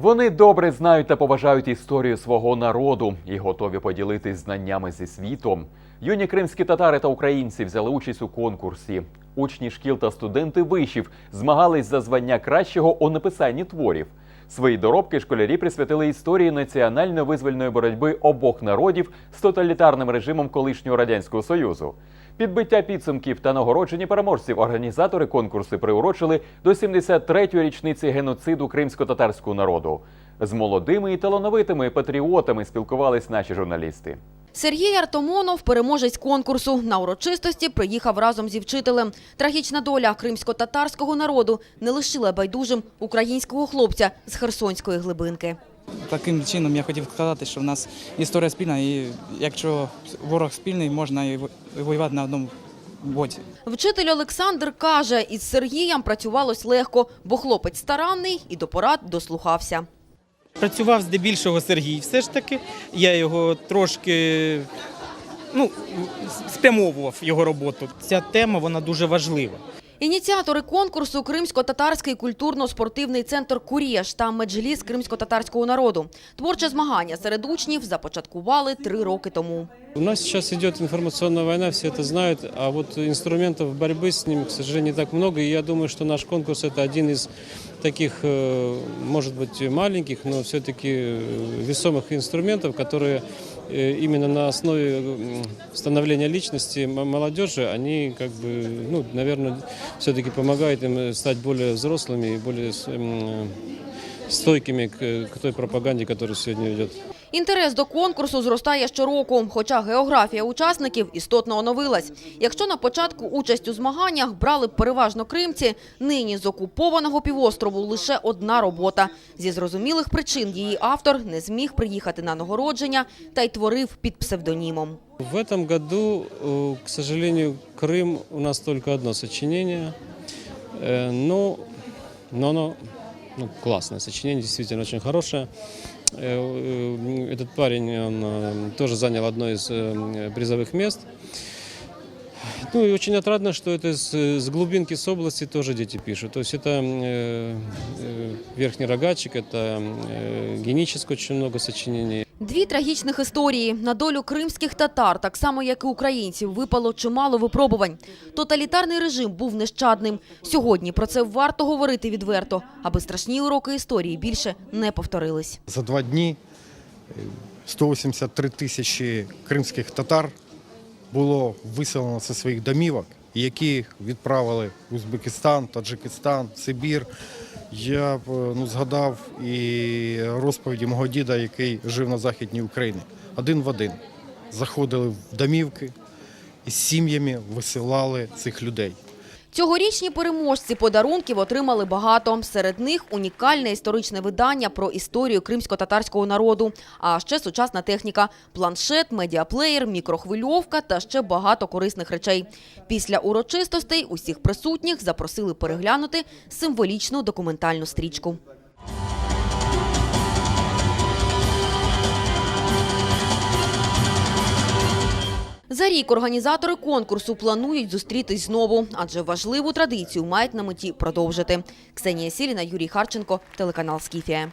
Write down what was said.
Вони добре знають та поважають історію свого народу і готові поділитись знаннями зі світом. Юні кримські татари та українці взяли участь у конкурсі. Учні шкіл та студенти вишів змагались за звання кращого у написанні творів. Свої доробки школярі присвятили історії національно-визвольної боротьби обох народів з тоталітарним режимом колишнього радянського союзу. Підбиття підсумків та нагородження переможців організатори конкурсу приурочили до 73-ї річниці геноциду кримсько-татарського народу. З молодими і талановитими патріотами спілкувались наші журналісти. Сергій Артомонов, переможець конкурсу, на урочистості приїхав разом зі вчителем. Трагічна доля кримсько-татарського народу не лишила байдужим українського хлопця з Херсонської глибинки. Таким чином я хотів сказати, що в нас історія спільна, і якщо ворог спільний, можна і воювати на одному боці. Вчитель Олександр каже, із Сергієм працювалось легко, бо хлопець старанний і до порад дослухався. Працював здебільшого Сергій. Все ж таки, я його трошки ну, спрямовував його роботу. Ця тема вона дуже важлива. Ініціатори конкурсу Кримсько-татарський культурно-спортивний центр «Курєш» та меджліс кримсько-татарського народу. Творче змагання серед учнів започаткували три роки тому. У нас сейчас идет информационная война, все это знают, а вот инструментов борьбы с ним, к сожалению, не так много. И я думаю, что наш конкурс это один из таких, э, может быть, маленьких, но все-таки весомых инструментов, которые э, именно на основе становления личности молодежи, они как бы, ну, наверное, все-таки помогают им э, стать более взрослыми и более стойкими к той пропаганде, которая сегодня идет. Інтерес до конкурсу зростає щороку, хоча географія учасників істотно оновилась. Якщо на початку участь у змаганнях брали переважно кримці, нині з окупованого півострову лише одна робота. Зі зрозумілих причин її автор не зміг приїхати на нагородження та й творив під псевдонімом. В этом году, э, к сожалению, Крым у нас только одно сочинение. Э, Но, но оно ну, классное сочинение, действительно очень хорошее. Э, э, Этот парень он, э, тоже занял одно из э, призовых мест. Ну и очень отрадно, что это с, с глубинки, с области тоже дети пишут. То есть это э, э, верхний рогачик, это э, геническое очень много сочинений. Дві трагічних історії на долю кримських татар, так само як і українців, випало чимало випробувань. Тоталітарний режим був нещадним. Сьогодні про це варто говорити відверто, аби страшні уроки історії більше не повторились. За два дні е, 183 тисячі кримських татар було виселено зі своїх домівок, які відправили в Узбекистан, Таджикистан, Сибір. Я е, ну, згадав і розповіді мого діда, який жив на західній Україні. Один в один заходили в домівки і сім'ями висилали цих людей. Цьогорічні переможці подарунків отримали багато. Серед них унікальне історичне видання про історію кримсько-татарського народу, а ще сучасна техніка – планшет, медіаплеєр, мікрохвильовка та ще багато корисних речей. Після урочистостей усіх присутніх запросили переглянути символічну документальну стрічку. За рік організатори конкурсу планують зустрітись знову, адже важливу традицію мають на меті продовжити. Ксенія Сіліна, Юрій Харченко, телеканал «Скіфія».